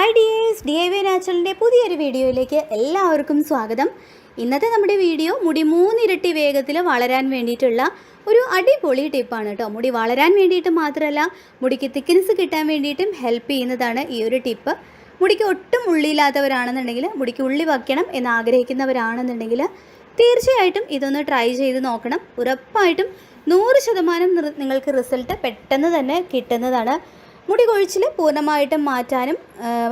Hi dears D I Y നാച്ചുറലിന്റെ പുതിയൊരു വീഡിയോയിലേക്ക് എല്ലാവർക്കും സ്വാഗതം. ഇന്നത്തെ നമ്മുടെ വീഡിയോ മുടി മൂന്നിരട്ടി വേഗത്തിൽ വളരാൻ വേണ്ടിയിട്ടുള്ള ഒരു അടിപൊളി ടിപ്പാണ് കേട്ടോ മുടി വളരാൻ വേണ്ടിയിട്ട് മാത്രമല്ല മുടിക്ക് തിക്നെസ് കിട്ടാൻ വേണ്ടിയിട്ടും ഹെൽപ്പ് ചെയ്യുന്നതാണ് ഈ ഒരു ടിപ്പ്. മുടിക്ക് ഒട്ടും ഉള്ളിയില്ലാത്തവരാണെന്നുണ്ടെങ്കിൽ മുടിക്ക് ഉള്ളി വയ്ക്കണം എന്ന് ആഗ്രഹിക്കുന്നവരാണെന്നുണ്ടെങ്കിൽ തീർച്ചയായിട്ടും ഇതൊന്ന് ട്രൈ ചെയ്ത് നോക്കണം. ഉറപ്പായിട്ടും നൂറ് ശതമാനം നിങ്ങൾക്ക് റിസൾട്ട് പെട്ടെന്ന് തന്നെ കിട്ടുന്നതാണ്. മുടി കൊഴിച്ചിൽ പൂർണമായിട്ടും മാറ്റാനും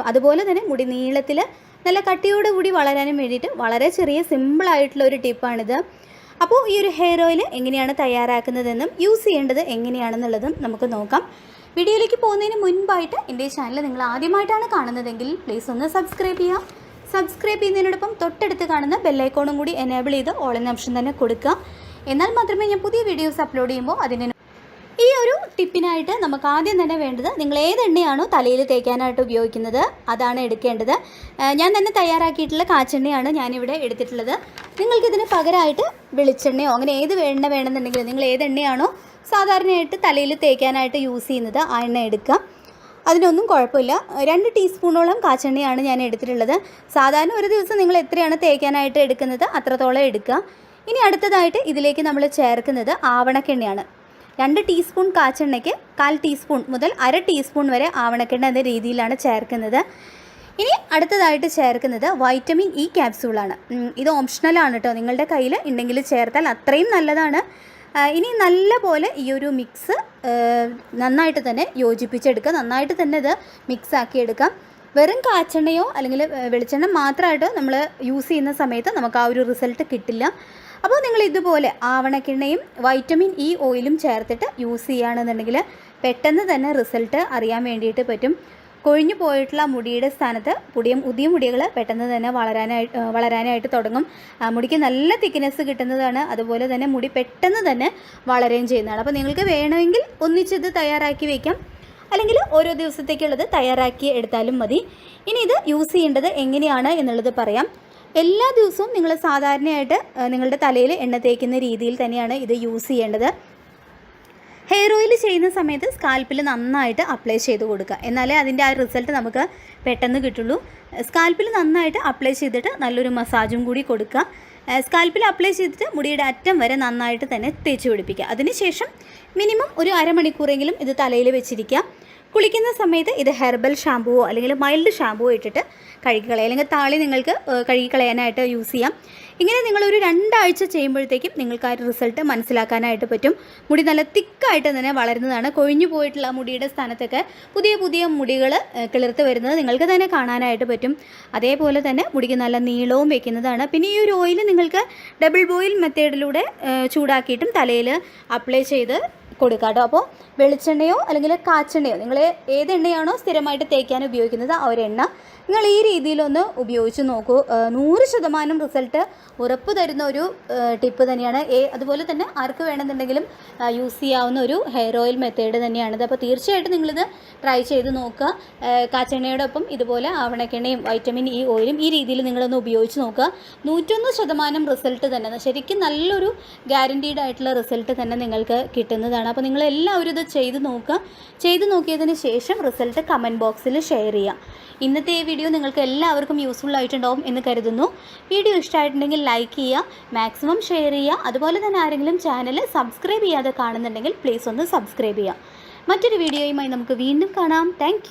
അതുപോലെ തന്നെ മുടി നീളത്തിൽ നല്ല കട്ടിയോട് കൂടി വളരാനും വേണ്ടിയിട്ട് വളരെ ചെറിയ സിമ്പിളായിട്ടുള്ള ഒരു ടിപ്പാണിത് അപ്പോൾ ഈ ഒരു ഹെയർ ഓയിൽ എങ്ങനെയാണ് തയ്യാറാക്കുന്നതെന്നും യൂസ് ചെയ്യേണ്ടത് എങ്ങനെയാണെന്നുള്ളതും നമുക്ക് നോക്കാം. വീഡിയോയിലേക്ക് പോകുന്നതിന് മുൻപായിട്ട് എന്റെ ചാനൽ നിങ്ങൾ ആദ്യമായിട്ടാണ് കാണുന്നതെങ്കിൽ പ്ലീസ് ഒന്ന് സബ്സ്ക്രൈബ് ചെയ്യുക. സബ്സ്ക്രൈബ് ചെയ്യുന്നതിനോടൊപ്പം തൊട്ടടുത്ത് കാണുന്ന ബെല്ലൈക്കോണും കൂടി എനേബിൾ ചെയ്ത് ഓൾ എന്ന ഓപ്ഷൻ തന്നെ കൊടുക്കുക. എന്നാൽ മാത്രമേ ഞാൻ പുതിയ വീഡിയോസ് അപ്ലോഡ് ചെയ്യുമ്പോൾ അതിന് ടിപ്പിനായിട്ട് നമുക്ക് ആദ്യം തന്നെ വേണ്ടത് നിങ്ങൾ ഏത് എണ്ണയാണോ തലയിൽ തേക്കാനായിട്ട് ഉപയോഗിക്കുന്നത് അതാണ് എടുക്കേണ്ടത്. ഞാൻ തന്നെ തയ്യാറാക്കിയിട്ടുള്ള കാച്ചെണ്ണയാണ് ഞാനിവിടെ എടുത്തിട്ടുള്ളത്. നിങ്ങൾക്കിതിന് പകരമായിട്ട് വെളിച്ചെണ്ണയോ അങ്ങനെ ഏത് എണ്ണ വേണമെന്നുണ്ടെങ്കിൽ നിങ്ങൾ ഏത് എണ്ണയാണോ സാധാരണയായിട്ട് തലയിൽ തേക്കാനായിട്ട് യൂസ് ചെയ്യുന്നത് ആ എണ്ണ എടുക്കാം അതിനൊന്നും കുഴപ്പമില്ല. രണ്ട് ടീസ്പൂണോളം കാച്ചെണ്ണയാണ് ഞാൻ എടുത്തിട്ടുള്ളത്. സാധാരണ ഒരു ദിവസം നിങ്ങൾ എത്രയാണ് തേക്കാനായിട്ട് എടുക്കുന്നത് അത്രത്തോളം എടുക്കുക. ഇനി അടുത്തതായിട്ട് ഇതിലേക്ക് നമ്മൾ ചേർക്കുന്നത് ആവണക്കെണ്ണയാണ്. രണ്ട് ടീസ്പൂൺ കാച്ചെണ്ണയ്ക്ക് കാൽ ടീസ്പൂൺ മുതൽ അര ടീസ്പൂൺ വരെ ആവണക്കെണ്ണ എന്ന രീതിയിലാണ് ചേർക്കുന്നത്. ഇനി അടുത്തതായിട്ട് ചേർക്കുന്നത് വൈറ്റമിൻ ഇ ക്യാപ്സൂളാണ് ഉം, ഇത് ഓപ്ഷണലാണ് കേട്ടോ. നിങ്ങളുടെ കയ്യിൽ ഉണ്ടെങ്കിൽ ചേർത്താൽ അത്രയും നല്ലതാണ്. ഇനി നല്ല പോലെ ഈ ഒരു മിക്സ് നന്നായിട്ട് തന്നെ യോജിപ്പിച്ചെടുക്കുക. നന്നായിട്ട് തന്നെ ഇത് മിക്സ് ആക്കി എടുക്കാം. വെറും കാച്ചെണ്ണയോ അല്ലെങ്കിൽ വെളിച്ചെണ്ണ മാത്രമായിട്ട് നമ്മൾ യൂസ് ചെയ്യുന്ന സമയത്ത് നമുക്ക് ആ ഒരു റിസൾട്ട് കിട്ടില്ല. അപ്പോൾ നിങ്ങൾ ഇതുപോലെ ആവണക്കിണ്ണയും വൈറ്റമിൻ ഇ ഓയിലും ചേർത്തിട്ട് യൂസ് ചെയ്യുകയാണെന്നുണ്ടെങ്കിൽ പെട്ടെന്ന് തന്നെ റിസൾട്ട് അറിയാൻ വേണ്ടിയിട്ട് പറ്റും. കൊഴിഞ്ഞു പോയിട്ടുള്ള മുടിയുടെ സ്ഥാനത്ത് പുതിയ പുതിയ മുടികൾ പെട്ടെന്ന് തന്നെ വളരാനായിട്ട് വളരാനായിട്ട് തുടങ്ങും. മുടിക്ക് നല്ല തിക്നെസ് കിട്ടുന്നതാണ്. അതുപോലെ തന്നെ മുടി പെട്ടെന്ന് തന്നെ വളരുകയും ചെയ്യുന്നതാണ്. അപ്പോൾ നിങ്ങൾക്ക് വേണമെങ്കിൽ ഒന്നിച്ചിത് തയ്യാറാക്കി വയ്ക്കാം അല്ലെങ്കിൽ ഓരോ ദിവസത്തേക്കുള്ളത് തയ്യാറാക്കി എടുത്താലും മതി. ഇനി ഇത് യൂസ് ചെയ്യേണ്ടത് എങ്ങനെയാണ് എന്നുള്ളത് പറയാം. എല്ലാ ദിവസവും നിങ്ങൾ സാധാരണയായിട്ട് നിങ്ങളുടെ തലയിൽ എണ്ണ തേക്കുന്ന രീതിയിൽ തന്നെയാണ് ഇത് യൂസ് ചെയ്യേണ്ടത്. ഹെയർ ഓയിൽ ചെയ്യുന്ന സമയത്ത് സ്കാൽപ്പിൽ നന്നായിട്ട് അപ്ലൈ ചെയ്ത് കൊടുക്കുക. എന്നാലേ അതിന്റെ ആ റിസൾട്ട് നമുക്ക് പെട്ടെന്ന് കിട്ടുള്ളൂ. സ്കാൽപ്പിൽ നന്നായിട്ട് അപ്ലൈ ചെയ്തിട്ട് നല്ലൊരു മസാജും കൂടി കൊടുക്കുക. സ്കാൽപ്പിൽ അപ്ലൈ ചെയ്തിട്ട് മുടിയുടെ അറ്റം വരെ നന്നായിട്ട് തന്നെ തേച്ച് പിടിപ്പിക്കുക. അതിനുശേഷം മിനിമം ഒരു അരമണിക്കൂറെങ്കിലും ഇത് തലയിൽ വെച്ചിരിക്കുക. കുളിക്കുന്ന സമയത്ത് ഇത് ഹെർബൽ ഷാമ്പുവോ അല്ലെങ്കിൽ മൈൽഡ് ഷാമ്പുവോ ഇട്ടിട്ട് കഴുകിക്കളയുക. അല്ലെങ്കിൽ താളി നിങ്ങൾക്ക് കഴുകിക്കളയാനായിട്ട് യൂസ് ചെയ്യാം. ഇങ്ങനെ നിങ്ങളൊരു രണ്ടാഴ്ച ചെയ്യുമ്പോഴത്തേക്കും നിങ്ങൾക്ക് ആ റിസൾട്ട് മനസ്സിലാക്കാനായിട്ട് പറ്റും. മുടി നല്ല തിക്കായിട്ട് തന്നെ വളരുന്നതാണ്. കൊഴിഞ്ഞു പോയിട്ടുള്ള മുടിയുടെ സ്ഥാനത്തൊക്കെ പുതിയ പുതിയ മുടികൾ കിളിർത്ത് വരുന്നത് നിങ്ങൾക്ക് തന്നെ കാണാനായിട്ട് പറ്റും. അതേപോലെ തന്നെ മുടിക്ക് നല്ല നീളവും വെക്കുന്നതാണ്. പിന്നെ ഈ ഒരു ഓയിൽ നിങ്ങൾക്ക് ഡബിൾ ബോയിൽ മെത്തേഡിലൂടെ ചൂടാക്കിയിട്ടും തലയിൽ അപ്ലൈ ചെയ്ത് കൊടുക്കുക കേട്ടോ അപ്പോൾ വെളിച്ചെണ്ണയോ അല്ലെങ്കിൽ കാച്ചെണ്ണയോ നിങ്ങൾ ഏത് എണ്ണയാണോ സ്ഥിരമായിട്ട് തേക്കാൻ ഉപയോഗിക്കുന്നത് ആ ഒരു എണ്ണ നിങ്ങൾ ഈ രീതിയിലൊന്ന് ഉപയോഗിച്ച് നോക്കൂ. നൂറ് ശതമാനം റിസൾട്ട് ഉറപ്പ് തരുന്ന ഒരു ടിപ്പ് തന്നെയാണ്. ഏ അതുപോലെ തന്നെ ആർക്ക് വേണമെന്നുണ്ടെങ്കിലും യൂസ് ചെയ്യാവുന്ന ഒരു ഹെയർ ഓയിൽ മെത്തേഡ് തന്നെയാണിത്. അപ്പോൾ തീർച്ചയായിട്ടും നിങ്ങളിത് ട്രൈ ചെയ്ത് നോക്കുക. കാച്ചെണ്ണയോടൊപ്പം ഇതുപോലെ ആവണക്കെണ്ണയും വൈറ്റമിൻ ഇ ഓയിലും ഈ രീതിയിൽ നിങ്ങളൊന്ന് ഉപയോഗിച്ച് നോക്കുക. നൂറ്റൊന്ന് ശതമാനം റിസൾട്ട് തന്നെ. ശരിക്കും നല്ലൊരു ഗ്യാരണ്ടീഡ് ആയിട്ടുള്ള റിസൾട്ട് തന്നെ നിങ്ങൾക്ക് കിട്ടുന്നതാണ്. അപ്പോൾ നിങ്ങൾ എല്ലാവരും ഇത് ചെയ്ത് നോക്കുക. ചെയ്ത് നോക്കിയതിന് ശേഷം റിസൾട്ട് കമന്റ് ബോക്സിൽ ഷെയർ ചെയ്യാം ഇന്നത്തെ ഈ വീഡിയോ നിങ്ങൾക്ക് എല്ലാവർക്കും യൂസ്ഫുൾ ആയിട്ടുണ്ടാവും എന്ന് കരുതുന്നു. വീഡിയോ ഇഷ്ടമായിട്ടുണ്ടെങ്കിൽ ലൈക്ക് ചെയ്യുക മാക്സിമം ഷെയർ ചെയ്യുക. അതുപോലെ തന്നെ ആരെങ്കിലും ചാനൽ സബ്സ്ക്രൈബ് ചെയ്യാതെ കാണുന്നുണ്ടെങ്കിൽ പ്ലീസ് ഒന്ന് സബ്സ്ക്രൈബ് ചെയ്യുക. മറ്റൊരു വീഡിയോയുമായി നമുക്ക് വീണ്ടും കാണാം. താങ്ക്